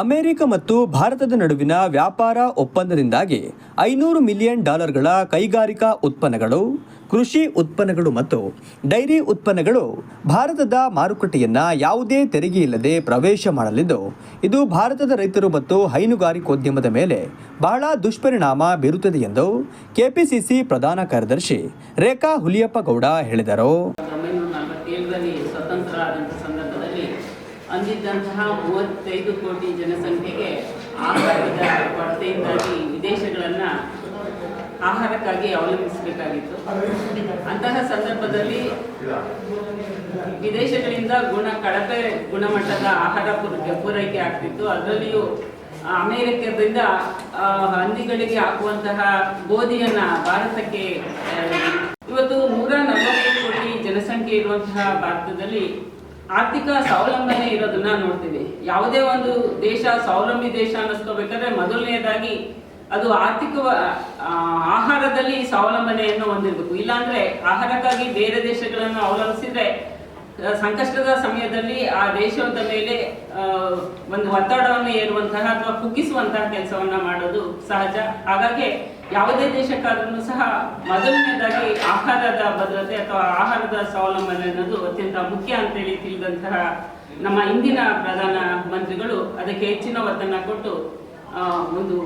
America ಮತ್ತು ಭಾರತದ ನಡುವಿನ ವ್ಯಾಪಾರ ಒಪ್ಪಂದದಿಂದಾಗಿ ಐನೂರು ಮಿಲಿಯನ್ ಡಾಲರ್ಗಳ ಕೈಗಾರಿಕಾ ಉತ್ಪನ್ನಗಳು, ಕೃಷಿ ಉತ್ಪನ್ನಗಳು ಮತ್ತು ಡೈರಿ ಉತ್ಪನ್ನಗಳು ಭಾರತದ ಮಾರುಕಟ್ಟೆಯನ್ನ ಯಾವುದೇ ತೆರಿಗೆಯಿಲ್ಲದೆ ಪ್ರವೇಶ ಮಾಡಲಿದ್ದು, ಇದು ಭಾರತದ ರೈತರು ಮತ್ತು ಹೈನುಗಾರಿಕೋದ್ಯಮದ ಮೇಲೆ ಬಹಳ ದುಷ್ಪರಿಣಾಮ ಬೀರುತ್ತದೆ ಎಂದು ಕೆಪಿಸಿಸಿ ಪ್ರಧಾನ ಕಾರ್ಯದರ್ಶಿ ರೇಖಾ ಹುಲಿಯಪ್ಪ ಗೌಡ ಹೇಳಿದರು. ಅಂದಿದ್ದಂತಹ ಮೂವತ್ತೈದು ಕೋಟಿ ಜನಸಂಖ್ಯೆಗೆ ಆಹಾರದ ಕೊರತೆಯಿಂದಾಗಿ ವಿದೇಶಗಳನ್ನು ಆಹಾರಕ್ಕಾಗಿ ಅವಲಂಬಿಸಬೇಕಾಗಿತ್ತು. ಅಂತಹ ಸಂದರ್ಭದಲ್ಲಿ ವಿದೇಶಗಳಿಂದ ಗುಣ ಕಳಪೆ ಗುಣಮಟ್ಟದ ಆಹಾರ ಪೂರೈಕೆ ಆಗ್ತಿತ್ತು. ಅದರಲ್ಲಿಯೂ ಅಮೇರಿಕದಿಂದ ಹಂದಿಗಳಿಗೆ ಹಾಕುವಂತಹ ಗೋಧಿಯನ್ನ ಭಾರತಕ್ಕೆ ಇವತ್ತು ನೂರ ನಲವತ್ತು ಕೋಟಿ ಜನಸಂಖ್ಯೆ ಇರುವಂತಹ ಭಾರತದಲ್ಲಿ ಆರ್ಥಿಕ ಸ್ವಾವಲಂಬನೆ ಇರೋದನ್ನ ನೋಡ್ತೀವಿ. ಯಾವುದೇ ಒಂದು ದೇಶ ಸ್ವಾವಲಂಬಿ ದೇಶ ಅನ್ನಿಸ್ಕೋಬೇಕಾದ್ರೆ ಮೊದಲನೆಯದಾಗಿ ಅದು ಆರ್ಥಿಕ ಆಹಾರದಲ್ಲಿ ಸ್ವಾವಲಂಬನೆಯನ್ನು ಹೊಂದಿರಬೇಕು. ಇಲ್ಲಾಂದ್ರೆ ಆಹಾರಕ್ಕಾಗಿ ಬೇರೆ ದೇಶಗಳನ್ನು ಅವಲಂಬಿಸಿದ್ರೆ ಸಂಕಷ್ಟದ ಸಮಯದಲ್ಲಿ ಆ ದೇಶದ ಮೇಲೆ ಒಂದು ಒತ್ತಡವನ್ನು ಏರುವಂತಹ ಅಥವಾ ಕುಗ್ಗಿಸುವಂತಹ ಕೆಲಸವನ್ನ ಮಾಡೋದು ಸಹಜ. ಹಾಗಾಗಿ ಯಾವುದೇ ದೇಶಕ್ಕಾದ್ರೂ ಸಹ ಮೊದಲನೇದಾಗಿ ಆಹಾರದ ಭದ್ರತೆ ಅಥವಾ ಆಹಾರದ ಸ್ವಾವಲಂಬನೆ ಅನ್ನೋದು ಅತ್ಯಂತ ಮುಖ್ಯ ಅಂತೇಳಿ ತಿಳಿದಂತಹ ನಮ್ಮ ಇಂದಿನ ಪ್ರಧಾನ ಮಂತ್ರಿಗಳು ಅದಕ್ಕೆ ಹೆಚ್ಚಿನ ಒತ್ತನ್ನ ಕೊಟ್ಟು ಒಂದು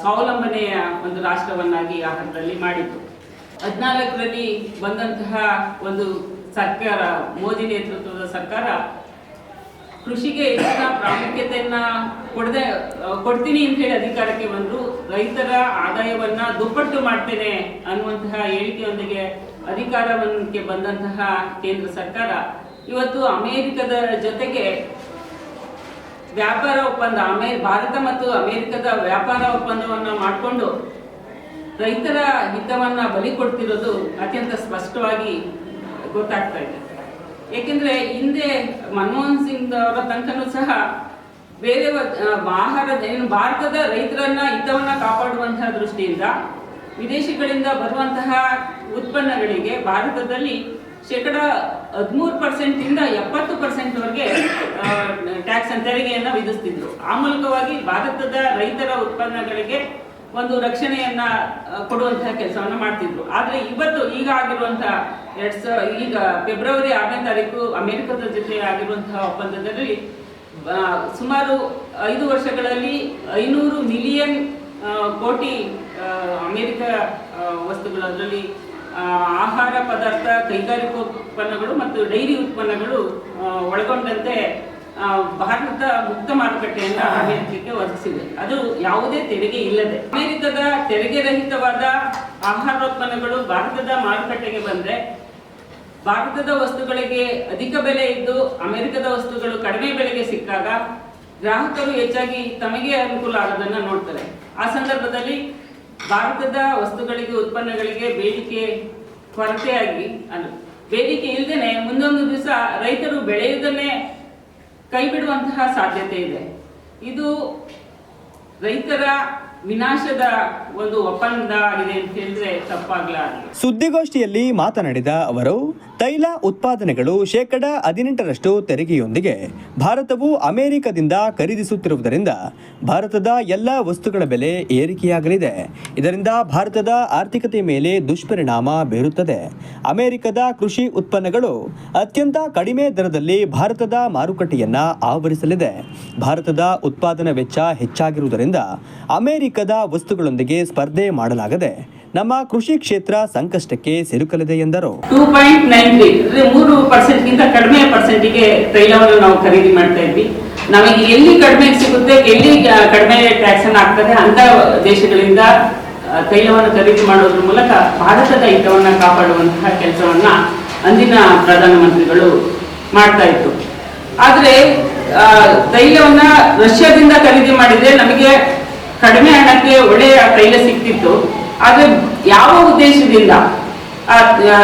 ಸ್ವಾವಲಂಬನೆಯ ಒಂದು ರಾಷ್ಟ್ರವನ್ನಾಗಿ ಆಹಾರದಲ್ಲಿ ಮಾಡಿತು ಹದಿನಾಲ್ಕರಲ್ಲಿ ಬಂದಂತಹ ಒಂದು ಸರ್ಕಾರ, ಮೋದಿ ನೇತೃತ್ವದ ಸರ್ಕಾರ ಕೃಷಿಗೆ ಹೆಚ್ಚಿನ ಪ್ರಾಮುಖ್ಯತೆಯನ್ನ ಕೊಡದೆ ಕೊಡ್ತೀನಿ ಅಂತ ಹೇಳಿ ಅಧಿಕಾರಕ್ಕೆ ಬಂದ್ರು, ರೈತರ ಆದಾಯವನ್ನ ದುಪ್ಪಟ್ಟು ಮಾಡ್ತೇನೆ ಅನ್ನುವಂತಹ ಹೇಳಿಕೆಯೊಂದಿಗೆ ಅಧಿಕಾರಕ್ಕೆ ಬಂದಂತಹ ಕೇಂದ್ರ ಸರ್ಕಾರ ಇವತ್ತು ಅಮೆರಿಕದ ಜೊತೆಗೆ ವ್ಯಾಪಾರ ಒಪ್ಪಂದ, ಅಮೇ, ಭಾರತ ಮತ್ತು ಅಮೆರಿಕದ ವ್ಯಾಪಾರ ಒಪ್ಪಂದವನ್ನ ಮಾಡಿಕೊಂಡು ರೈತರ ಹಿತವನ್ನ ಬಲಿ ಕೊಡ್ತಿರೋದು ಅತ್ಯಂತ ಸ್ಪಷ್ಟವಾಗಿ ಗೊತ್ತಾಗ್ತಾ ಇದೆ. ಏಕೆಂದ್ರೆ ಹಿಂದೆ ಮನಮೋಹನ್ ಸಿಂಗ್ ಅವರ ತನಕನೂ ಸಹ ಬೇರೆ ಆಹಾರ ಭಾರತದ ರೈತರನ್ನ ಹಿತವನ್ನ ಕಾಪಾಡುವಂತಹ ದೃಷ್ಟಿಯಿಂದ ವಿದೇಶಗಳಿಂದ ಬರುವಂತಹ ಉತ್ಪನ್ನಗಳಿಗೆ ಭಾರತದಲ್ಲಿ ಶೇಕಡ ಹದಿಮೂರು ಪರ್ಸೆಂಟಿಂದ ಎಪ್ಪತ್ತು ಪರ್ಸೆಂಟ್ವರೆಗೆ ಟ್ಯಾಕ್ಸ್ ತೆರಿಗೆಯನ್ನ ವಿಧಿಸ್ತಿದ್ರು. ಆ ಮೂಲಕವಾಗಿ ಭಾರತದ ರೈತರ ಉತ್ಪನ್ನಗಳಿಗೆ ಒಂದು ರಕ್ಷಣೆಯನ್ನ ಕೊಡುವಂತಹ ಕೆಲಸವನ್ನ ಮಾಡ್ತಿದ್ರು. ಆದರೆ ಇವತ್ತು ಈಗ ಆಗಿರುವಂತಹ ಎರಡ್ ಸಾವಿರ ಈಗ ಫೆಬ್ರವರಿ ಆರನೇ ತಾರೀಕು ಅಮೆರಿಕದ ಜೊತೆ ಆಗಿರುವಂತಹ ಒಪ್ಪಂದದಲ್ಲಿ ಸುಮಾರು ಐದು ವರ್ಷಗಳಲ್ಲಿ ಐನೂರು ಮಿಲಿಯನ್ ಕೋಟಿ ಅಮೆರಿಕ ವಸ್ತುಗಳು ಅದರಲ್ಲಿ ಆಹಾರ ಪದಾರ್ಥ ಕೈಗಾರಿಕಾ ಉತ್ಪನ್ನಗಳು ಮತ್ತು ಡೈರಿ ಉತ್ಪನ್ನಗಳು ಒಳಗೊಂಡಂತೆ ಭಾರತದ ಭಾರತ ಮುಕ್ತ ಮಾರುಕಟ್ಟೆಯನ್ನ ಅಮೆರಿಕಕ್ಕೆ ಒದಗಿಸಿದೆ. ಅದು ಯಾವುದೇ ತೆರಿಗೆ ಇಲ್ಲದೆ. ಅಮೆರಿಕದ ತೆರಿಗೆ ರಹಿತವಾದ ಆಹಾರೋತ್ಪನ್ನಗಳು ಭಾರತದ ಮಾರುಕಟ್ಟೆಗೆ ಬಂದರೆ ಭಾರತದ ವಸ್ತುಗಳಿಗೆ ಅಧಿಕ ಬೆಲೆ ಇದ್ದು ಅಮೆರಿಕದ ವಸ್ತುಗಳು ಕಡಿಮೆ ಬೆಲೆಗೆ ಸಿಕ್ಕಾಗ ಗ್ರಾಹಕರು ಹೆಚ್ಚಾಗಿ ತಮಗೆ ಅನುಕೂಲ ಆಗೋದನ್ನ ನೋಡ್ತಾರೆ. ಆ ಸಂದರ್ಭದಲ್ಲಿ ಭಾರತದ ವಸ್ತುಗಳಿಗೆ, ಉತ್ಪನ್ನಗಳಿಗೆ ಬೇಡಿಕೆ ಕೊರತೆಯಾಗಿ ಅಲ್ಲ ಬೇಡಿಕೆ ಇಲ್ಲದೇನೆ ಮುಂದೊಂದು ದಿವಸ ರೈತರು ಬೆಳೆಯುವುದನ್ನೇ ಕೈ ಬಿಡುವಂತಹ ಸಾಧ್ಯತೆ ಇದೆ. ಇದು ರೈತರ ವಿನಾಶದ ಒಂದು ಒಪ್ಪಂದ ಆಗಿದೆ ಅಂತ ಹೇಳಿದ್ರೆ ತಪ್ಪಾಗ್ಲಾರ್ದು ಸುದ್ದಿಗೋಷ್ಠಿಯಲ್ಲಿ ಮಾತನಾಡಿದ ಅವರು, ತೈಲ ಉತ್ಪಾದನೆಗಳು ಶೇಕಡ ಹದಿನೆಂಟರಷ್ಟು ತೆರಿಗೆಯೊಂದಿಗೆ ಭಾರತವು ಅಮೆರಿಕದಿಂದ ಖರೀದಿಸುತ್ತಿರುವುದರಿಂದ ಭಾರತದ ಎಲ್ಲ ವಸ್ತುಗಳ ಬೆಲೆ ಏರಿಕೆಯಾಗಲಿದೆ. ಇದರಿಂದ ಭಾರತದ ಆರ್ಥಿಕತೆ ಮೇಲೆ ದುಷ್ಪರಿಣಾಮ ಬೀರುತ್ತದೆ. ಅಮೆರಿಕದ ಕೃಷಿ ಉತ್ಪನ್ನಗಳು ಅತ್ಯಂತ ಕಡಿಮೆ ದರದಲ್ಲಿ ಭಾರತದ ಮಾರುಕಟ್ಟೆಯನ್ನು ಆವರಿಸಲಿದೆ. ಭಾರತದ ಉತ್ಪಾದನಾ ವೆಚ್ಚ ಹೆಚ್ಚಾಗಿರುವುದರಿಂದ ಅಮೆರಿಕದ ವಸ್ತುಗಳೊಂದಿಗೆ ಸ್ಪರ್ಧೆ ಮಾಡಲಾಗದೆ ನಮ್ಮ ಕೃಷಿ ಕ್ಷೇತ್ರ ಸಂಕಷ್ಟಕ್ಕೆ ಸಿಲುಕಲಿದೆ ಎಂದರು. ಟೂ ಪಾಯಿಂಟ್ ನೈನ್ ಮೂರು ಪರ್ಸೆಂಟ್ಗಿಂತ ಕಡಿಮೆ ಪರ್ಸೆಂಟಿಗೆ ತೈಲವನ್ನು ನಾವು ಖರೀದಿ ಮಾಡ್ತಾ ಇದ್ವಿ. ನಮಗೆ ಎಲ್ಲಿ ಕಡಿಮೆ ಸಿಗುತ್ತೆ, ಎಲ್ಲಿ ಕಡಿಮೆ ಟ್ಯಾಕ್ಸ್ ಅನ್ನು ಆಗ್ತದೆ ಅಂತ ದೇಶಗಳಿಂದ ತೈಲವನ್ನು ಖರೀದಿ ಮಾಡೋದ್ರ ಮೂಲಕ ಭಾರತದ ಹಿತವನ್ನು ಕಾಪಾಡುವಂತಹ ಕೆಲಸವನ್ನ ಅಂದಿನ ಪ್ರಧಾನಮಂತ್ರಿಗಳು ಮಾಡ್ತಾ ಇತ್ತು ಆದ್ರೆ ತೈಲವನ್ನ ರಷ್ಯಾದಿಂದ ಖರೀದಿ ಮಾಡಿದ್ರೆ ನಮಗೆ ಕಡಿಮೆ ಹಣಕ್ಕೆ ಒಳ್ಳೆಯ ತೈಲ ಸಿಕ್ತಿತ್ತು, ಆದ್ರೆ ಯಾವ ಉದ್ದೇಶದಿಂದ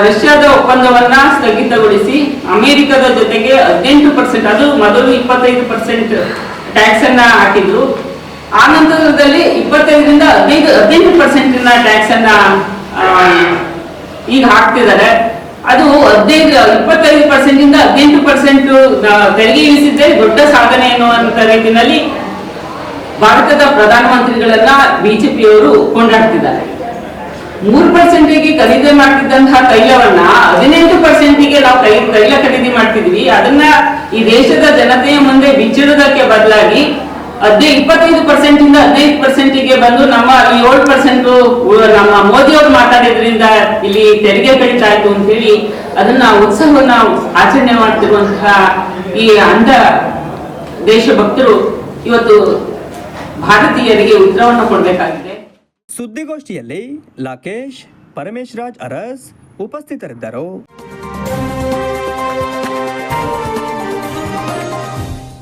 ರಷ್ಯಾದ ಒಪ್ಪಂದವನ್ನ ಸ್ಥಗಿತಗೊಳಿಸಿ ಅಮೆರಿಕದ ಜೊತೆಗೆ ಹದಿನೆಂಟು ಪರ್ಸೆಂಟ್ ಅದು ಮೊದಲು ಇಪ್ಪತ್ತೈದು ಪರ್ಸೆಂಟ್ ಟ್ಯಾಕ್ಸ್ ಅನ್ನ ಹಾಕಿದ್ರು. ಆ ನಂತರದಲ್ಲಿ ಇಪ್ಪತ್ತೈದರಿಂದ ಹದಿನೈದು, ಹದಿನೆಂಟು ಪರ್ಸೆಂಟ್ ಟ್ಯಾಕ್ಸ್ ಅನ್ನ ಈಗ ಹಾಕ್ತಿದ್ದಾರೆ. ಅದು ಹದಿನೈದು, ಇಪ್ಪತ್ತೈದು ಪರ್ಸೆಂಟ್ ಇಂದ ಹದಿನೆಂಟು ಪರ್ಸೆಂಟ್ ತೆರಿಗೆ ಇಳಿಸಿದ್ರೆ ದೊಡ್ಡ ಸಾಧನೆ ಎನ್ನುವಂತ ರೀತಿಯಲ್ಲಿ ಭಾರತದ ಪ್ರಧಾನಮಂತ್ರಿಗಳನ್ನ ಬಿಜೆಪಿಯವರು ಕೊಂಡಾಡ್ತಿದ್ದಾರೆ. ಮೂರು ಪರ್ಸೆಂಟಿಗೆ ಖರೀದಿ ಮಾಡ್ತಿದ್ದಂತಹ ತೈಲವನ್ನ ಹದಿನೆಂಟು ಪರ್ಸೆಂಟಿಗೆ ನಾವು ಕೈ, ತೈಲ ಖರೀದಿ ಮಾಡ್ತಿದ್ವಿ. ಅದನ್ನ ಈ ದೇಶದ ಜನತೆಯ ಮುಂದೆ ಬಿಚ್ಚಿಡೋದಕ್ಕೆ ಬದಲಾಗಿ ಹದಿನೈದು ಇಪ್ಪತ್ತೈದು ಪರ್ಸೆಂಟ್ ಇಂದ ಹದಿನೈದು ಪರ್ಸೆಂಟಿಗೆ ಬಂದು ನಮ್ಮ ಏಳು ಪರ್ಸೆಂಟ್ ನಮ್ಮ ಮೋದಿ ಅವರು ಮಾತಾಡಿದ್ರಿಂದ ಇಲ್ಲಿ ತೆರಿಗೆ ಕಡಿತ ಆಯ್ತು ಅಂತ ಹೇಳಿ ಅದನ್ನ ಉತ್ಸವವನ್ನ ಆಚರಣೆ ಮಾಡ್ತಿರುವಂತಹ ಈ ಅಂಧ ದೇಶಭಕ್ತರು ಇವತ್ತು ಭಾರತೀಯರಿಗೆ ಉತ್ತರವನ್ನು ಕೊಡಬೇಕಾಗಿದೆ. ಸುದ್ದಿಗೋಷ್ಠಿಯಲ್ಲಿ ಲಾಕೇಶ್ ಪರಮೇಶ್ ರಾಜ್ ಅರಸ್ ಉಪಸ್ಥಿತರಿದ್ದರು.